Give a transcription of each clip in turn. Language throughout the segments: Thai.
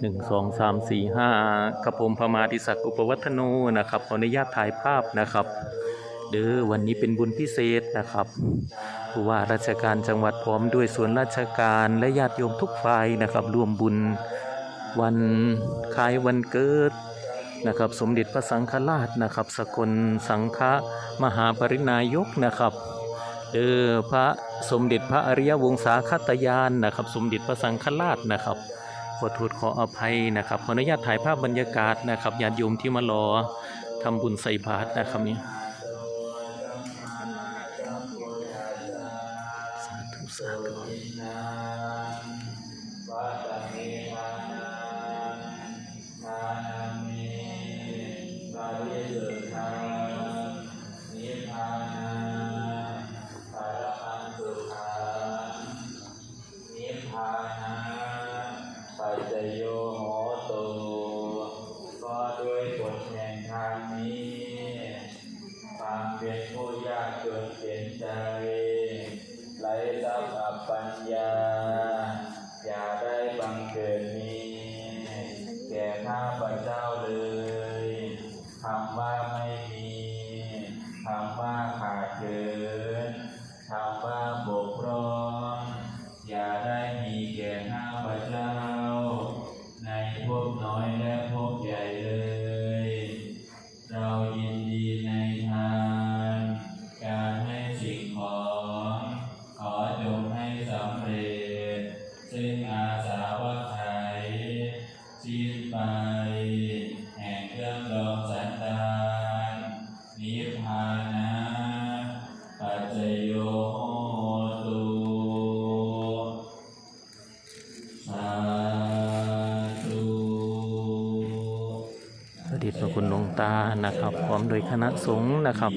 หนึ่งสองสามสี่ห้ากระผมพมาธิศักดิ์อุปวัฒโนนะครับขออนุญาตถ่ายภาพนะครับ เด้อวันนี้เป็นบุญพิเศษนะครับผู้ว่าราชการจังหวัดพร้อมด้วยส่วนราชการและญาติโยมทุกฝ่ายนะครับร่วมบุญวันคล้ายวันเกิดนะครับสมเด็จพระสังฆราชนะครับ สกลสังฆมหาปรินายกนะครับเด้อพระสมเด็จพระอริยวงศาคตยานนะครับ สมเด็จพระสังฆราชนะครับ ขอโทษขออภัยนะครับขออนุญาตถ่ายภาพบรรยากาศนะครับญาติโยมที่มารอทำบุญใส่บาตรนะครับนี่สาธุสาธุ ใจไร้ทรัพย์อัปปัญญา มโดยคณะสงฆ์นะครับ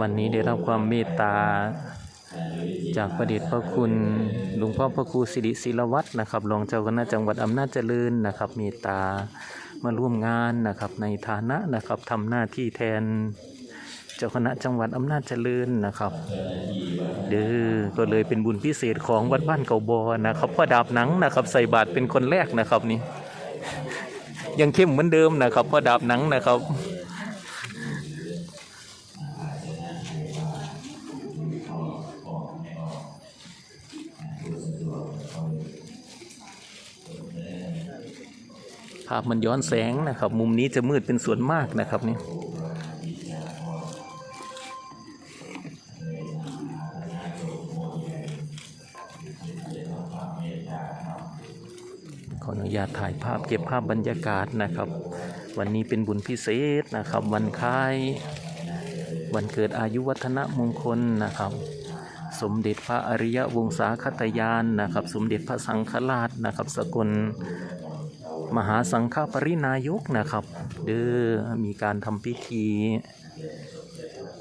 วันนี้ได้รับความเมตตาจากพระเดชพระคุณหลวงพ่อพระครูสิริศิลวัฒน์นะครับรองเจ้าคณะจังหวัดอำนาจเจริญนะครับ เมตตามาร่วมงานนะครับในฐานะนะครับทำหน้าที่แทนเจ้าคณะจังหวัดอำนาจเจริญนะครับเด้อก็เลยเป็นบุญพิเศษของวัดบ้านเก่าบอนะครับพ่อดาบหนังนะครับใส่บาตรเป็นคนแรกนะครับนี่ยังเข้มเหมือนเดิมนะครับพ่อดาบหนังนะครับ พมันย้อนแสงนะครับ มุมนี้จะมืดเป็นส่วนมากนะครับนี่ขออนุญาตถ่ายภาพเก็บภาพบรรยากาศนะครับ วันนี้เป็นบุญพิเศษนะครับ วันคล้าย วันเกิดอายุวัฒนมงคลนะครับ สมเด็จพระอริยวงศาคตยานนะครับ สมเด็จพระสังฆราชนะครับ สกล มหาสังฆปรินายกนะครับ เด้อมีการทำพิธี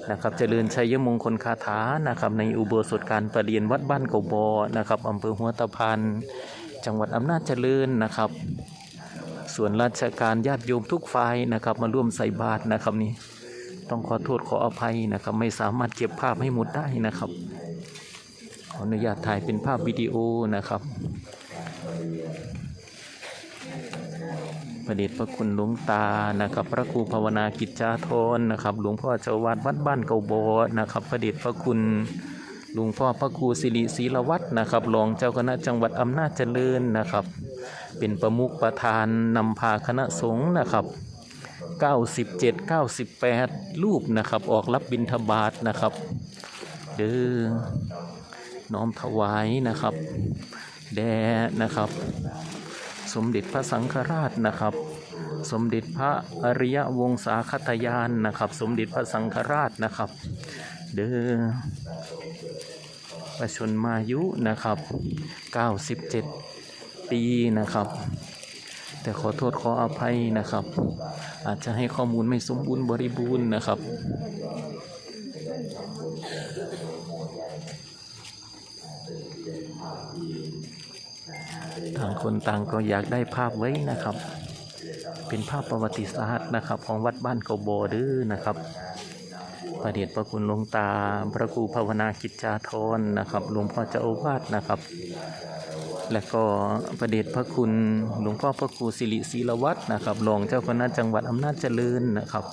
นะครับเจริญชัยมงคลคาถานะครับในอุโบสถการประเรียนวัดบ้านเกาบอนะครับอำเภอหัวตะพานจังหวัดอำนาจเจริญนะครับ ส่วนราชการญาติโยมทุกฝ่ายนะครับ มาร่วมใส่บาตรนะครับนี่ต้องขอโทษขออภัยนะครับ ไม่สามารถเก็บภาพให้หมดได้นะครับ ขออนุญาตถ่ายเป็นภาพวิดีโอนะครับ ระเดชพระคุณหลวงตานะครับ พระครูภาวนากิจจาธรนะครับ หลวงพ่อเจ้าวัดวัดบ้านเกาโบนะครับพระเดชพระคุณหลวงพ่อพระครูสิริศีลวัฒน์นะครับรองเจ้าคณะจังหวัดอำนาจเจริญนะครับ เป็นประมุขประธานนำพาคณะสงฆ์นะครับ 97 98 รูปนะครับออกรับบิณฑบาตนะครับเด้อน้อมถวายนะครับ แด่นะครับ สมเด็จพระสังฆราชนะครับ สมเด็จพระอริยวงศาคตยานนะครับ สมเด็จพระสังฆราชนะครับ เด้อประชนมายุนะครับ 97 ปีนะครับ แต่ขอโทษขออภัยนะครับ อาจจะให้ข้อมูลไม่สมบูรณ์บริบูรณ์นะครับ ต่างคนต่างก็อยากได้ภาพไว้นะครับ เป็นภาพประวัติศาสตร์นะครับ ของวัดบ้านเกาโบดื้อนะครับพระเดชพระคุณหลวงตา พระครูภาวนากิจจาธรนะครับหลวงพ่อเจ้าอาวาสนะครับ และก็ประเดชพระคุณหลวงพ่อพระครูสิริศิลวัฒน์นะครับรองเจ้าคณะจังหวัดอำนาจเจริญนะครับ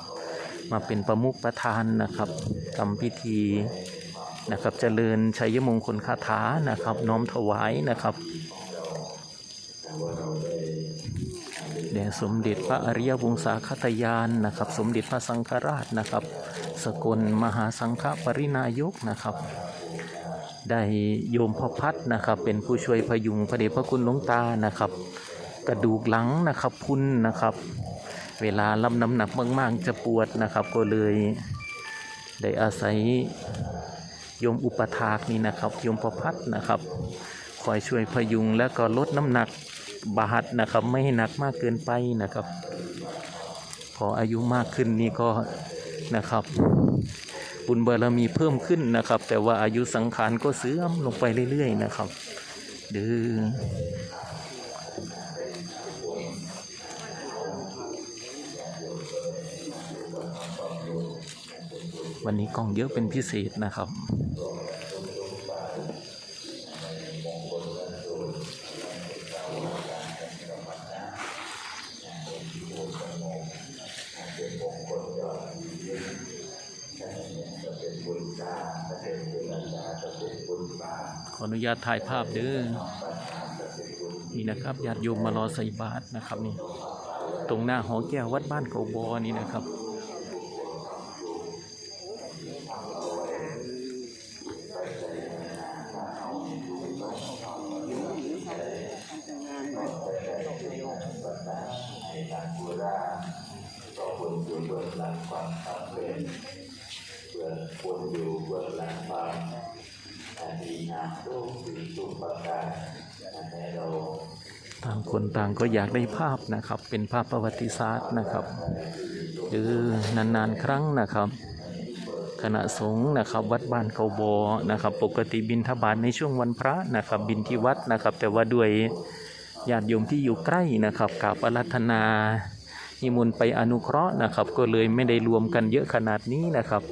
มาเป็นประมุขประธานนะครับทำพิธีนะครับเจริญชัยมงคลคาถานะครับ น้อมถวายนะครับแด่ สมเด็จพระอริยวงศาคตยานนะครับ สมเด็จพระสังฆราชนะครับ สกลมหาสังฆปรินายกนะครับ ได้โยมพ่อพัดนะครับ เป็นผู้ช่วยพยุงพระเดชพระคุณหลวงตานะครับ กระดูกหลังนะครับพุนนะครับ เวลารับน้ำหนักมากๆจะปวดนะครับ ก็เลยได้อาศัยโยมอุปถากนี่นะครับโยมประพัดนะครับ คอยช่วยพยุงแล้วก็ลดน้ำหนัก บาดนะครับ ไม่ให้หนักมากเกินไปนะครับ พออายุมากขึ้นนี่ก็นะครับ บุญบารมีเพิ่มขึ้นนะครับ แต่ว่าอายุสังขารก็เสื่อมลงไปเรื่อยๆนะครับเดือวันนี้กล้องเยอะเป็นพิเศษนะครับ ออนุญาตถ่ายภาพเด้อนี่นะครับญาติโยมมารอใส่บาตรนะครับนี่ตรงหน้าหอแก้ววัดบ้านเขาบอนี่นะครับ ต่างคนต่างก็อยากได้ภาพนะครับ เป็นภาพประวัติศาสตร์นะครับหรือนานๆครั้งนะครับคณะสงฆ์นะครับวัดบ้านเขาบอนะครับ ปกติบินทบาทในช่วงวันพระนะครับบินที่วัดนะครับ แต่ว่าด้วยญาติโยมที่อยู่ใกล้นะครับกราบอารัธนานิมนต์ไปอนุเคราะห์นะครับ ก็เลยไม่ได้รวมกันเยอะขนาดนี้นะครับ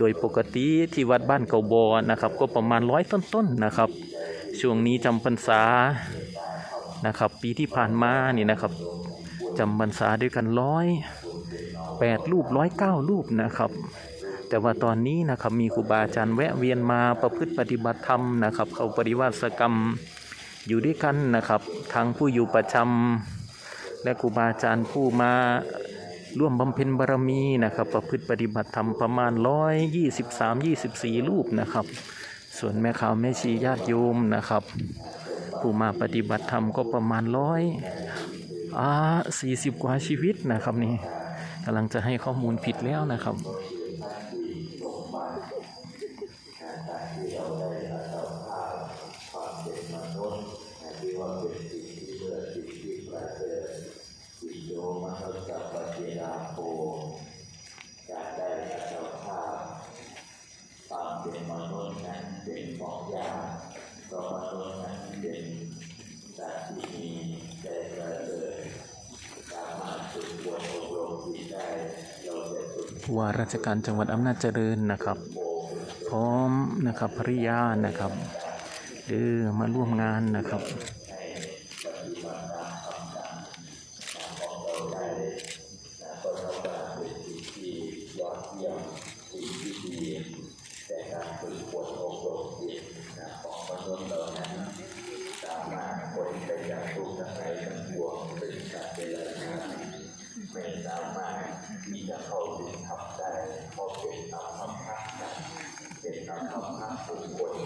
โดยปกติที่วัดบ้านเขาบอนะครับ ก็ประมาณร้อยต้นๆนนะครับ ช่วงนี้จำพรรษานะครับ ปีที่ผ่านมานี่นะครับจำพรรษาด้วยกันร้อยแปดรูปร้อยเก้ารูปนะครับแต่ว่าตอนนี้นะครับมีครูบาอาจารย์แวะเวียนมาประพฤติปฏิบัติธรรมนะครับ เข้าปริวาสกรรมอยู่ด้วยกันนะครับทางผู้อยู่ประจำและครูบาอาจารย์ผู้มา ร่วมบำเพ็ญบารมีนะครับ ประพฤติปฏิบัติธรรมประมาณร้อยยี่สิบสามยี่สิบสี่รูปนะครับ ส่วนแม่ขาวแม่ชีญาติโยมนะครับ ผู้มาปฏิบัติธรรมก็ประมาณร้อยอ่าสี่สิบกว่าชีวิตนะครับนี่กำลังจะให้ข้อมูลผิดแล้วนะครับ ว่าราชการจังหวัดอำนาจเจริญนะครับ พร้อมนะครับภริยานะครับเออมาร่วมงานนะครับ ไม่สามารถที่จะเข้าถึงทำได้เพราะเป็นตามคำพักเป็นตา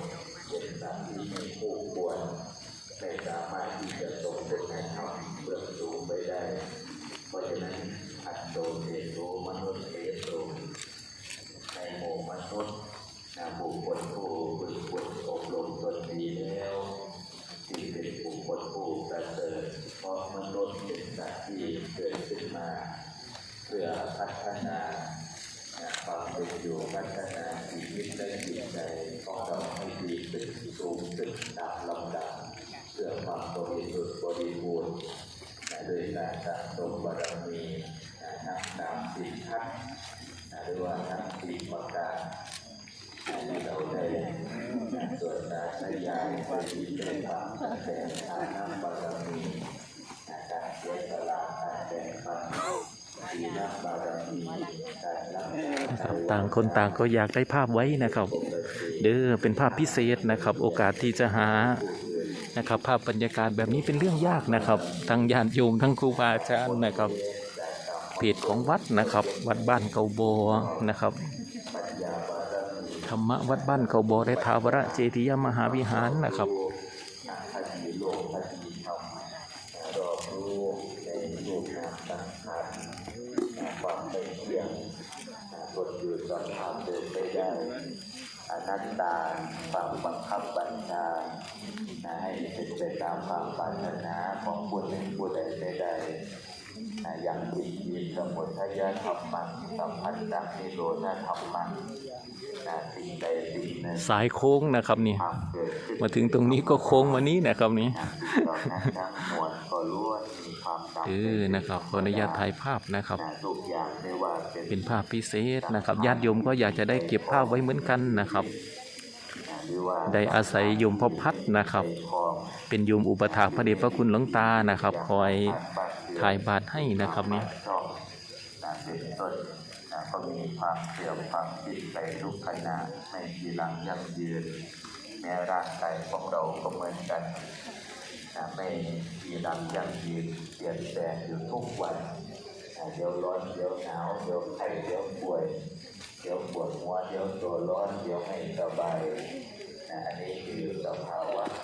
บริสุทธิ์บริบูรณ์โดยการสะสมบารมีนับตามสิทธัตหรือว่านับสี่ประการที่เราได้สวดสาธยายปที่เติธรรมแต่ทานนับบารมีการเสียสละการแบ่งปันต่างคนต่างก็อยากได้ภาพไว้นะครับ เด้อเป็นภาพพิเศษนะครับ โอกาสที่จะหา นะครับ ภาพบรรยากาศแบบนี้เป็นเรื่องยากนะครับ ทั้งญาติโยมทั้งครูบาอาจารย์นะครับเพจของวัดนะครับ วัดบ้านเกาโบนะครับธรรมะวัดบ้านเกาโบและทาวระเจติยมหาวิหารนะครับ คดีโลกคดีธรรมรอบรู้ในรูปนามสังขารความเป็นเที่ยงกดอยู่สภาพเดินไม่ได้อนัตตาความบังคับบัญชาให้เป็นไปตามความปรารถนาของ บุญหนึ่งบุญใดใดอย่างที่ยินสมุทัยธรรมังสัมพันธ์นิโรธธรรมังสิ่งใดสิ่งหนึ่งสายโค้งนะครับนี่ มาถึงตรงนี้ก็โค้งมานี้นะครับนี้เออนะครับขออนุญาตถ่ายภาพนะครับ เป็นภาพพิเศษนะครับญาติโยมก็อยากจะได้เก็บภาพไว้เหมือนกันนะครับ ได้อาศัยโยมพ่อพัดนะครับ เป็นโยมอุปถาพระเดชพระคุณหลวงตานะครับ คอยถ่ายบาตรให้นะครับเนี่ช่องนะเป็นต้นนะก็มีความเสื่อมความสิ้นไปทุกขณะไม่ทีหลังยั่งยืนแม้ร่างกายของเราก็เหมือนกันไม่ทีหลังยั่งยืนเปลี่ยนแปลงอยู่ทุกวันเดี๋ยวร้อนเดี๋ยวหนาวเดี๋ยวไข้เดี๋ยวป่วย เดี๋ยวปวดหัวเดี๋ยวตัวร้อนเดี๋ยวไม่สบายอันนี้คือสภาวะนะควา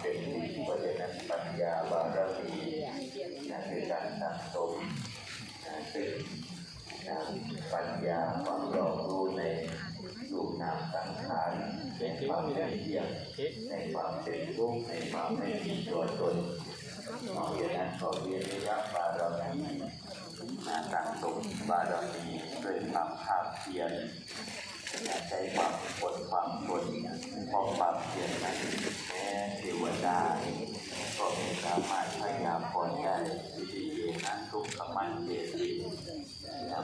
เป็นจริงเพราะฉะนั้นปัญญาบารมีนั่นคือการสั่งสมนะซึ่งนะปัญญาความรอบรู้ในรูปนามสังขารในความเป็นเที่ยงในความเป็นทุกข์ในความไม่มีตัวตนเพราะฉะนั้นขอเรียนรู้ว่าบารมี มาตั้งสมบารมีด้วยความภาคเพียรใช้ความอดความทนเพราะความเพียรนั้นแม้เทวดาก็ไม่สามารถพยายามพอได้วิธีเองนั้นทุกขมันเจติ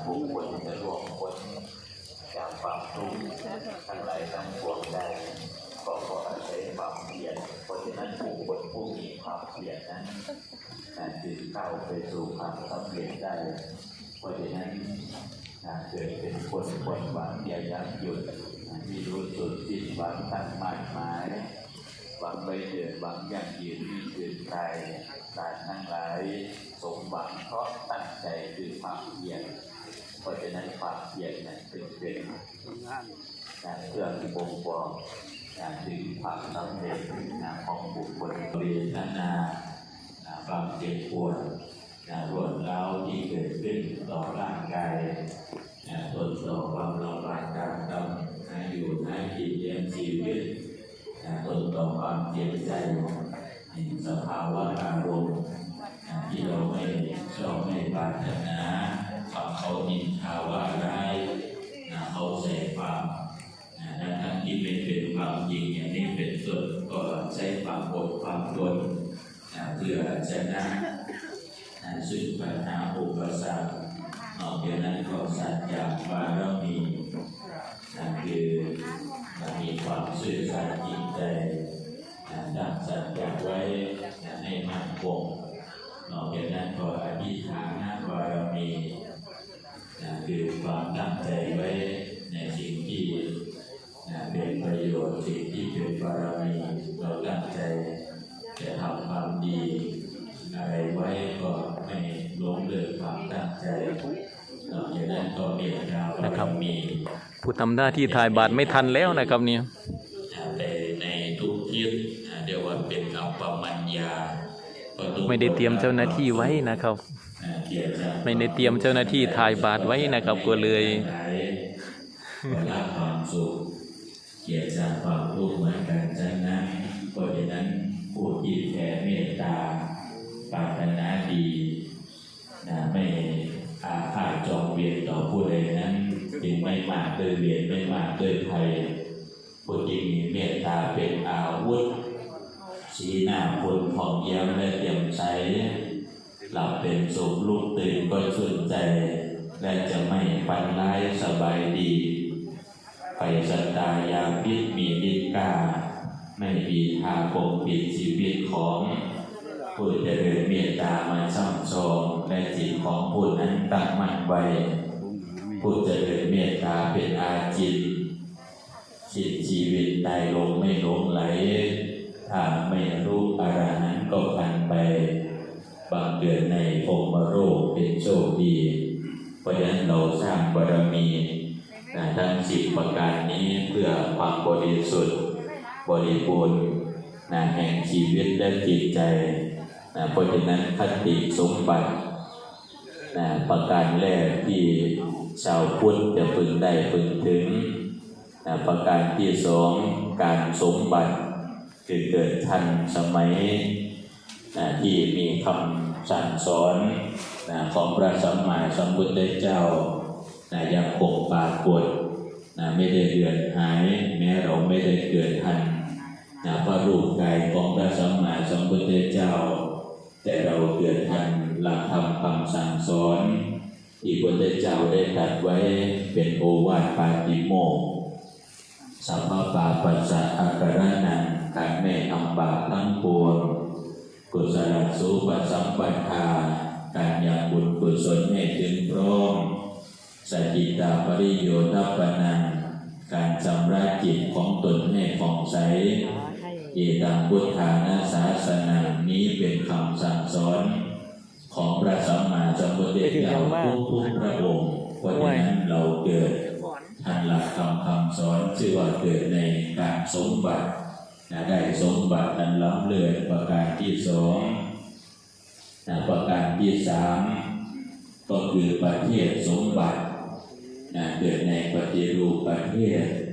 บุคคลจะร่วมพ้นจากความทุกข์ทั้งหลายทั้งปวงได้ก็เพราะอาศัยความเพียรเพราะฉะนั้นบุคคลผู้มีความเพียรนั้น การจึงเข้าไป สู่ความสำเร็จได้เพราะฉะนั้นนะเกิดเป็นคนคนหวังอย่ายักหยุดมีรู้สุดสิ้นหวังตั้งมากมายหวังไปเดินหวังยั่งยืนที่ยืนไกลการทั้งหลายสมหวังเพราะตั้งใจคือความเพียรเพราะฉะนั้นความเพียรนั้นเป็นเป็นการเครื่องบ่งบอกการถึงความสำเร็จนะของบุคคลเรียนนานาความเจ็บปวด นะรวดร้าวที่เกิดขึ้นต่อร่างกายนะทนต่อความลำบากการทำนะอยู่ในกิจเลี้ยงชีวิตนะทนต่อความเจ็บใจสภาวะอารมณ์ที่เราไม่ชอบไม่ปรารถนาความเขานินทาว่าร้ายเขาใส่ความนะทั้งที่เป็นความจริงอย่างนี้เป็นต้นก็ใช้ความอดความทนนะเพื่อชนะ นะซึ่งปัญหาอุปสรรคนอกจากนั้นก็สัจจะบารมีนะคือมีความซื่อสัตย์จริงใจนะดังสัจจะไว้ให้มั่นคงนอกจากนั้นก็อธิษฐานบารมีนะคือความตั้งใจไว้ในสิ่งที่นเป็นประโยชน์สิ่งที่เป็นบารมีเราตั้งใจจะทำความดี อะไรไว้ก็ไม่ล้มเลิกความตั้งใจนอกจากนั้นก็เมตตาบารมีผู้ทำหน้าที่ถ่ายบาตรไม่ทันแล้วนะครับเนี่ยแต่ในทุกทิศเรียกว่าเป็นอัปปมัญญาก็ทุกไม่ได้เตรียมเจ้าหน้าที่ไว้นะครับเกียรติศักดิ์ไม่ได้เตรียมเจ้าหน้าที่ถ่ายบาตรไว้นะครับก็เลยก็ละความสุขเกียรติจากความทุกข์เหมือนกันฉะนั้นเพราะฉะนั้นผู้ที่แผ่เมตตา ปรารถนาดีนะไม่อาฆาตจองเวียนต่อผู้ใดนั้นจึงไม่มากด้วยเวียนไม่มากด้วยภัยผู้ที่มีเมตตาเป็นอาวุธสีหน้าคนผ่องแย้มและเตรียมใช้หลับเป็นสุขลุกตื่นก็ชื่นใจ และจะไม่ฝันร้ายสบายดี ไปสตายาพิษมีดิกา ไม่มีทาปกปิดชีวิตของ ผู้เจริญเมตตามาช่องชองและจิตของผู้นั้นตั้งมั่นไว้ผู้เจริญเมตตาเป็นอาจิตจิตชีวิตใดลงไม่หลงไหลถ้าไม่รู้อะไรนั้นก็พันไป บางเดือนในพรหมโรคเป็นโชคดี เพราะฉะนั้นเราสร้างบารมีนะทั้งสิบประการนี้เพื่อความบริสุทธิ์ บริบูรณ์นะแห่งชีวิตและจิตใจ นะเพราะฉะนั้นคติสมบัตินะประการแรกที่ชาวพุทธจะพึงได้พึงถึงนะประการที่สองการสมบัติคือเกิดทันสมัยนะที่มีคำสั่งสอนนะของพระสัมมาสัมพุทธเจ้านะยังคงปรากฏนะไม่ได้เดือนหาย แม้เราไม่ได้เกิดทันนะพระรูปกายของพระสัมมาสัมพุทธเจ้า แต่เราเกิดทันหลักธรรมคำสั่งสอนที่พระพุทธเจ้าได้ตัดไว้เป็นโอวาทปาติโมกสัพพปาปัสสะอาการนังการไม่ทำบาปทั้งปวงกุศลสุปสัมปทาการยังบุญกุศลให้ถึงพร้อมสจิตาปริโยทัปปนังการชำระจิตของตนให้ผ่องใส เอตังพุทธานาศาสนานี้เป็นคำสั่งสอน ของพระสัมมาสัมพุทธเจ้าทุกทุกๆพระองค์เพราะฉะนั้นเราเกิดทันหลักคำคำสอนชื่อว่าเกิดในการสมบัตินะได้สมบัติอันล้ำเลิศประการที่สองนะประการที่สามก็คือประเทศสมบัตินะเกิดในปฏิรูปประเทศนะ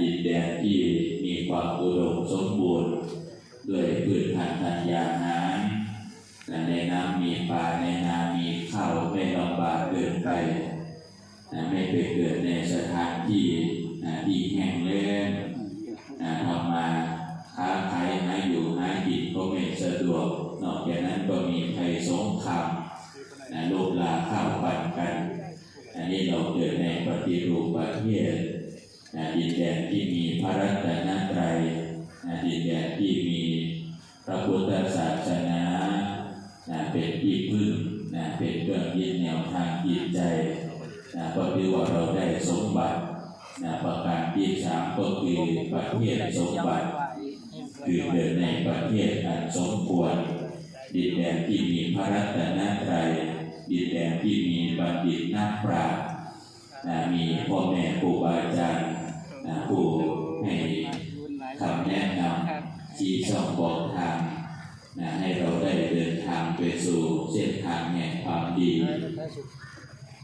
ดินแดนที่มีความอุดมสมบูรณ์ด้วยพืชพันธุ์ธัญญาหารนะในน้ำมีปลาในนามีข้าวไม่ลำบากเกินไปไม่ไปเกิดในสถานที่ที่แห้งแล้งทำมาค้าขายหาอยู่หากินก็ไม่สะดวก นอกจากนั้นก็มีภัยสงครามโลกลาข้าวปันกัน อันนี้เราเกิดในปฏิรูปประเทศ ดินแดนที่มีพระรัตนตรัยดินแดนที่มีพระพุทธศาสนานะเป็นที่พึ่งนเป็นเครื่องยึดแนวทางจิตใจก็ถือว่าเราได้สมบัติประการที่สามก็คือประเทศสมบัติ คือเกิดในประเทศอันสมควร ดินแดนที่มีพระรัตนตรัยดินแดนที่มีบัณฑิตนักปราชญ์มีพ่อแม่ครูบาอาจารย์ ผู้ให้คำแนะนำชี้ช่องบอกทางนะให้เราได้เดินทางไปสู่เส้นทางแห่งความดี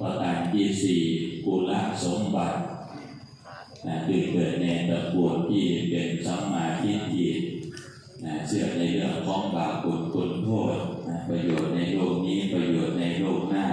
ประการที่สี่กุลสมบัตินะคือเกิดในตระกูลที่เป็นสัมมาทิฏฐินะเชื่อในเรื่องของบาปบุญคุณโทษนะประโยชน์ในโลกนี้ประโยชน์ในโลกหน้า